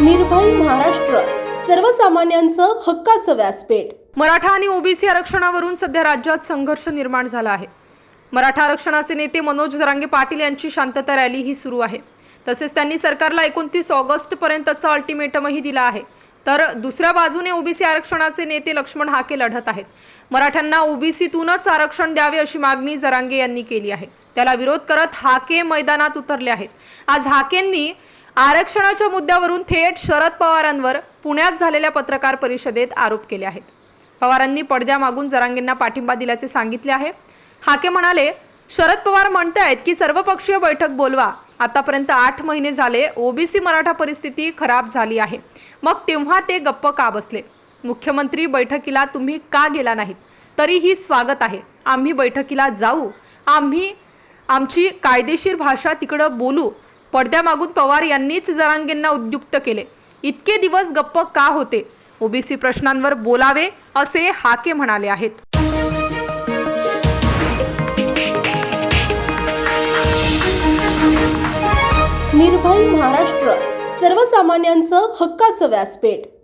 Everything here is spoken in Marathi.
निर्भय महाराष्ट्र. सर्वसामान्यांचं हक्काचं व्यासपीठ. मराठा आणि ओबीसी आरक्षणावरून सध्या राज्यात संघर्ष निर्माण झाला आहे. मराठा आरक्षणाचे नेते मनोज जरांगे पाटील यांची शांतता रॅली ही सुरू आहे. तसेच त्यांनी सरकारला एकोणतीस ऑगस्ट पर्यंतचा अल्टिमेटमही दिला आहे. तर दुसऱ्या बाजूने ओबीसी आरक्षणाचे नेते लक्ष्मण हाके लढत आहेत. मराठ्यांना ओबीसीतूनच आरक्षण द्यावे अशी मागणी जरांगे यांनी केली आहे. त्याला विरोध करत हाके मैदानात उतरले आहेत. आज हाकेंनी आरक्षणाच्या मुद्द्यावरून थेट शरद पवारांवर पुण्यात झालेल्या पत्रकार परिषदेत आरोप केले आहेत. पवारांनी पडद्यामागून जरांगेंना पाठिंबा दिल्याचे सांगितले आहे. हाके म्हणाले शरद पवार म्हणतायत की सर्वपक्षीय बैठक बोलवा. आतापर्यंत आठ महिने झाले ओबीसी मराठा परिस्थिती खराब झाली आहे. मग तेव्हा ते गप्प का बसले? मुख्यमंत्री बैठकीला तुम्ही का गेला नाहीत? तरीही स्वागत आहे. आम्ही बैठकीला जाऊ. आम्ही आमची कायदेशीर भाषा तिकडं बोलू. पडद्यामागून पवार यांनीच जरांगेंना उद्युक्त केले. इतके दिवस गप्प का होते? ओबीसी प्रश्नांवर बोलावे असे हाके म्हणाले आहेत. निर्भय महाराष्ट्र सर्वसामान्यांचं हक्काचं व्यासपीठ.